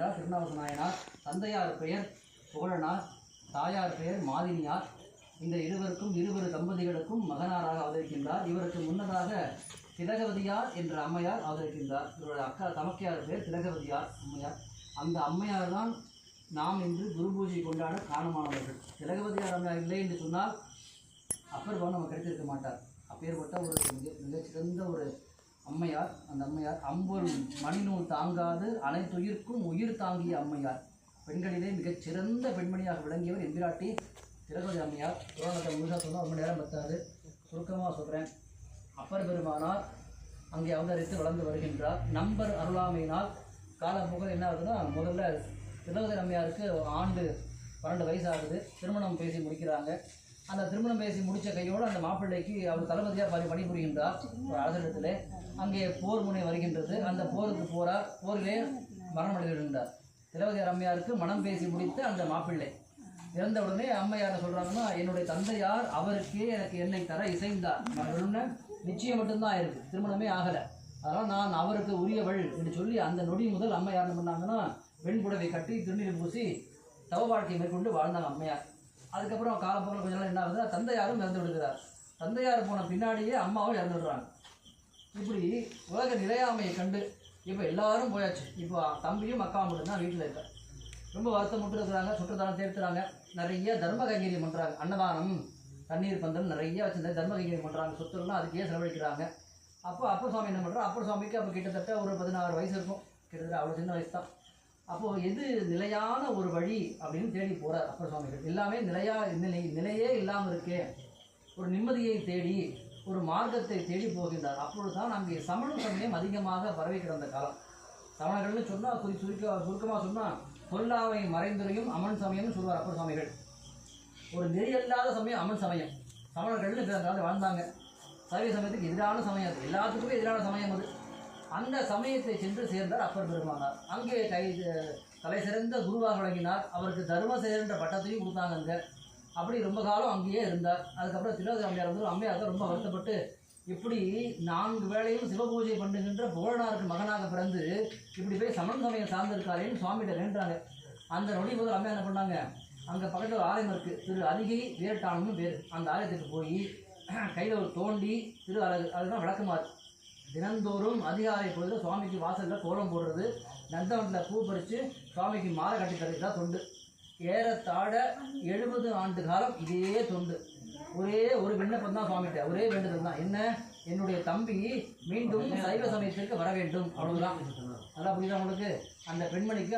என்கிறார் திருநாவுக்கு நாயனார் தந்தையார் பெயர் புகழனார் தாயார் பெயர் மாதினியார் இந்த இருவருக்கும் இருவரு தம்பதிகளுக்கும் மகனாராக அவதரிக்கின்றார். இவருக்கு முன்னதாக திலகவதியார் என்ற அம்மையார் அவதரிக்கின்றார். இவருடைய அக்கா தமக்கையார் பெயர் திலகவதியார் அம்மையார். அந்த அம்மையார் தான் நாம் இன்று குரு பூஜை கொண்டாட காரணமானவர்கள். திலகவதியார் அம்மையார் இல்லை என்று சொன்னால் அப்பர் பவன் நம்ம கிடைத்திருக்க மாட்டார். அப்பேற்பட்ட ஒரு மிக மிகச்சிறந்த ஒரு அம்மையார் அந்த அம்மையார் அம்பொரு மணிநூல் தாங்காது அனைத்துயிர்க்கும் உயிர் தாங்கிய அம்மையார். பெண்களிலே மிகச் சிறந்த பெண்மணியாக விளங்கியவர் எம்பிராட்டி திரகதி அம்மையார். புராணத்தை முழுசாக சொன்னால் ரொம்ப நேரம் பத்தாது. சுருக்கமாக சொல்கிறேன் அப்பர் பெருமானார் அங்கே அவதரித்து வளர்ந்து வருகின்றார். நம்பர் அருளாமையினால் காலப்போக்கில் என்ன ஆகுதுன்னா முதல்ல திரகோதி அம்மையாருக்கு ஆண்டு பன்னெண்டு வயசு ஆகுது. திருமணம் பேசி முடிக்கிறாங்க. அந்த திருமணம் பேசி முடித்த கையோடு அந்த மாப்பிள்ளைக்கு அவர் தளபதியாக பணி பணிபுரிகின்றார் ஒரு அரசரிடத்திலே அங்கே போர் முனை வருகின்றது. அந்த போருக்கு போரார் போரிலே மரணம் அடைகின்றார் திரௌதி அம்மையாருக்கு மனம் பேசி முடித்த அந்த மாப்பிள்ளை. இறந்த உடனே அம்மையார் சொல்கிறாங்கன்னா என்னுடைய தந்தையார் அவருக்கே எனக்கு என்னை தர இசைந்தார். நான் நிச்சயம் மட்டும்தான் இருக்கு. திருமணமே ஆகலை. அதனால் நான் அவருக்கு உரியவள் என்று சொல்லி அந்த நொடி முதல் அம்மையார் என்ன பண்ணாங்கன்னா பெண் புடவை கட்டி திருநீர் பூசி தவ வாழ்க்கை மேற்கொண்டு வாழ்ந்தாங்க அம்மையார். அதுக்கப்புறம் காலப்போக்கில் கொஞ்ச நாள் என்ன ஆகுதுன்னா தந்தையாரும் இறந்து விடுகிறார். தந்தையார் போன பின்னாடியே அம்மாவும் இறந்து விடுறாங்க. இப்படி உலக நிலையாமையை கண்டு இப்போ எல்லாரும் போயாச்சு. இப்போ தம்பியும் அக்காவும் மட்டும்தான் வீட்டில் இருக்கா. ரொம்ப வருத்தம் இருக்கிறாங்க சுற்றுத்தானம் தேர்த்துறாங்க நிறைய தர்ம கைங்கரியம் பண்ணுறாங்க அன்னதானம் தண்ணீர் பந்தல் நிறைய வச்சுருந்தா தர்ம கைங்கரியம் பண்ணுறாங்க சொத்துலாம் அதுக்கே செலவழிக்கிறாங்க. அப்போ அப்பர் சுவாமி என்ன பண்ணுறோம் அப்பர் சுவாமிக்கு அப்போ கிட்டத்தட்ட ஒரு பதினாறு வயசு இருக்கும். கிட்டத்தட்ட அவ்வளோ சின்ன வயசு தான் அப்போது எது நிலையான ஒரு வழி அப்படின்னு தேடி போகிறார் அப்பர் சுவாமிகள் எல்லாமே நிலையா நிலை நிலையே இல்லாமல் இருக்கே. ஒரு நிம்மதியை தேடி ஒரு மார்க்கத்தை தேடி போகின்றார். அப்பொழுது தான் அங்கே சமண சமயம் அதிகமாக பரவி கிடந்த காலம். சமணர்கள்னு சொன்னால் குறி சுருக்க சுருக்கமாக சொன்னால் பொருளாவை மறைந்துரையும் அமன் சமயம்னு சொல்வார் அப்பர் சுவாமிகள் ஒரு நெறியல்லாத சமயம் அமன் சமயம். சமணர்கள்னு பிறந்த காலத்தில் வாழ்ந்தாங்க. சைவ சமயத்துக்கு எதிரான சமயம் அது. எல்லாத்துக்குமே எதிரான சமயம் அது. அந்த சமயத்தை சென்று சேர்ந்தார் அப்பர் பெருமானார். அங்கே கை தலை சிறந்த குருவாக வழங்கினார். அவருக்கு தர்மசேரர் என்ற பட்டத்தையும் கொடுத்தாங்க அங்கே. அப்படி ரொம்ப காலம் அங்கேயே இருந்தார். அதுக்கப்புறம் திருவாதிரை அம்மையார் வந்து அம்மையார் தான் ரொம்ப வருத்தப்பட்டு இப்படி நான்கு வேளையும் சிவபூஜை பண்ணுகின்ற புகழனாருக்கு மகனாக பிறந்து இப்படி போய் சமண சமயம் சார்ந்திருக்காரேன்னு சுவாமிகிட்ட வேண்டாங்க அந்த நொடி முதல் அம்மையார் என்ன பண்ணாங்க? அங்கே பக்கத்தில் ஒரு ஆலயம் இருக்குது திரு அதிகை வீரட்டானம்னு பேர். அந்த ஆலயத்துக்கு போய் கையில் ஒரு தோண்டி திரு அழகு அதுதான் விளக்குமாறு. தினந்தோறும் அதிகாலை பொழுது சுவாமிக்கு வாசலில் கோலம் போடுறது நந்தவனத்தில் பூ பறித்து சுவாமிக்கு மாலை கட்டி தரது தான் தொண்டு. ஏறத்தாழ எழுபது ஆண்டு காலம் இதே தொண்டு. ஒரே ஒரு விண்ணப்பம் தான் சுவாமிகிட்ட ஒரே வேண்டுதல் தான். என்ன? என்னுடைய தம்பி மீண்டும் சைவ சமயத்திற்கு வர வேண்டும். அவ்வளவுதான். நல்லா புரியுதா உங்களுக்கு? அந்த பெண்மணிக்கு